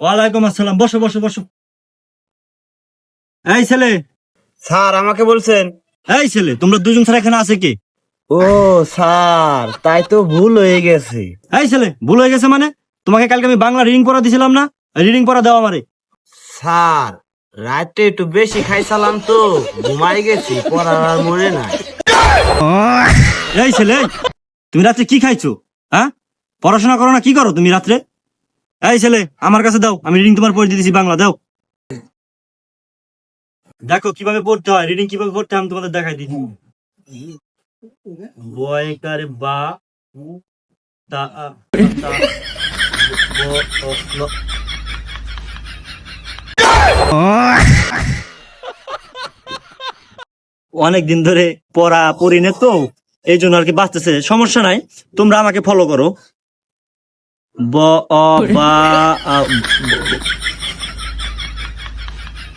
ওয়ালাইকুম আসসালাম বসো বসো বসো। এই ছেলে। স্যার আমাকে বলছেন? এই ছেলে তোমরা দুজন এখানে আছে কি? ও স্যার তাই তো ভুল হয়ে গেছে। এই ছেলে ভুল হয়ে গেছে মানে? তোমাকে কালকে আমি বাংলা রিডিং পড়া দিছিলাম না? রিডিং পড়া দেওয়া আমারে। স্যার রাতে একটু বেশি খাইছিলাম তো ঘুমাই গেছি পড়ার আর মনে নাই। এই ছেলে তুমি রাত্রে কি খাইছো? হ্যাঁ? পড়াশোনা করো না, কি করো তুমি রাত্রে? এই ছেলে, আমার কাছে দাও, আমি রিডিং তোমার পড়ে দিয়েছি বাংলা, দাও। দেখো কীভাবে পড়তে হয় রিডিং কীভাবে পড়তে আমি তোমাদের দেখাই দিই। বয়কার বা অনেক দিন ধরে পড়া পড়ি না তো, এই জন্য আর কি বাঁচতেছে। সমস্যা নাই, তোমরা আমাকে ফলো করো। ব অ বা ব-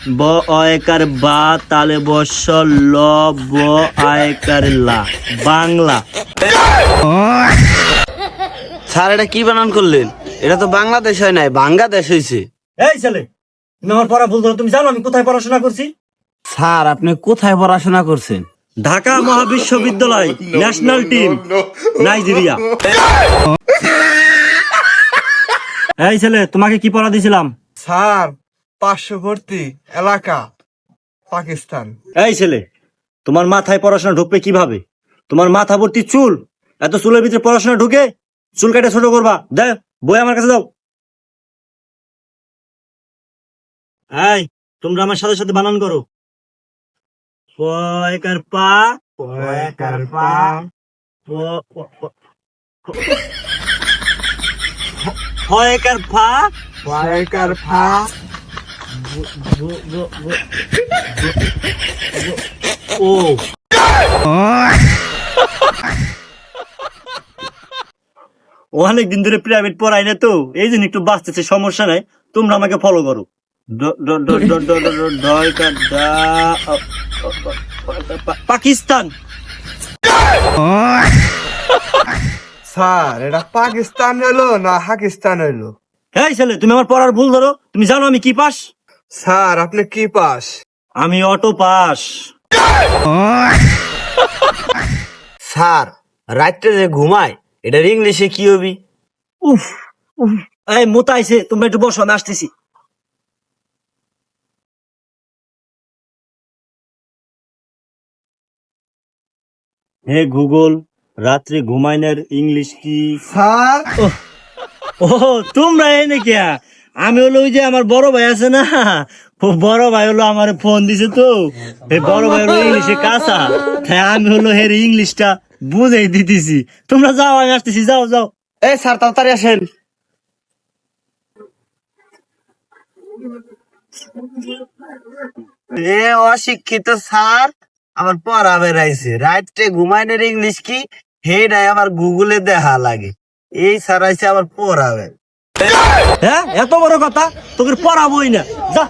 ব অয়কার বা তালে বস ল ব আয়কার লা বাংলা। স্যার এটা কি বানান করলেন? এটা তো বাংলাদেশ হয় নাই বাংলাদেশ হয়েছে এই ছেলে তুমি আমার পড়া ভুল ধরো তুমি জানো আমি কোথায় পড়াশোনা করছি? স্যার আপনি কোথায় পড়াশোনা করছেন? ঢাকা মহাবিশ্ববিদ্যালয় ন্যাশনাল টিম নাইজেরিয়া। এই ছেলে তোমাকে কি পড়া দিছিলাম? স্যার পার্শ্ববর্তী এলাকা পাকিস্তান। এই ছেলে তোমার মাথায় পড়াশোনা ঢুকবে কীভাবে? তোমার মাথা ভর্তি চুল এত চুলের ভিতরে পড়াশোনা ঢুকে চুল কাটে ছোট করবা। দে বই আমার কাছে দাও। এই তোমরা আমার সাথে সাথে বানান করো। পয়কার পা পয়কার পা, পয়কার ফা ওয়াইকার ফা। ও। অনেক দিন ধরে প্রাইভেট পড়াই না তো এই জন্য একটু বাঁচতেছে সমস্যা নাই। তোমরা আমাকে ফলো করো। পাকিস্তান! স্যার এটা পাকিস্তান হলো না পাকিস্তান হলো এই ছেলে তুমি আমার পড়ার ভুল ধরো। তুমি জানো আমি কি পাস? স্যার আপনি কি পাস? আমি অটো পাস। স্যার রাত্রে যে ঘুমায় এটার ইংলিশে কি হবি? উফ উফ। এই মোতাইছে তোমরা একটু বসো আমি আসতেছি। হে গুগল রাত্রে ঘুমাইনের ইংলিশ কি? স্যার। ও তোমরা এই নাকি? আমি হলো ওই যে আমার বড় ভাই আছে না? বড় ভাই হলো আমার ফোন দিছে তো। বড় ভাই হলো ইংলিশে কাঁচা। তাই আমি হলো হের ইংলিশটা বুঝাই দিতেছি। তোমরা যাও আমি আসতেছি যাও যাও। এই স্যার তাড়াতাড়ি আসেন। এ অশিক্ষিত স্যার আমার পড়া বেড়াইছে রাত্রে ঘুমাইনের ইংলিশ কি? হেডাই আমার গুগলে দেখা লাগে। এই সারাইছে আমার পড়াবে। হ্যাঁ? এত বড় কথা? তোকে পড়াবোই না। যা।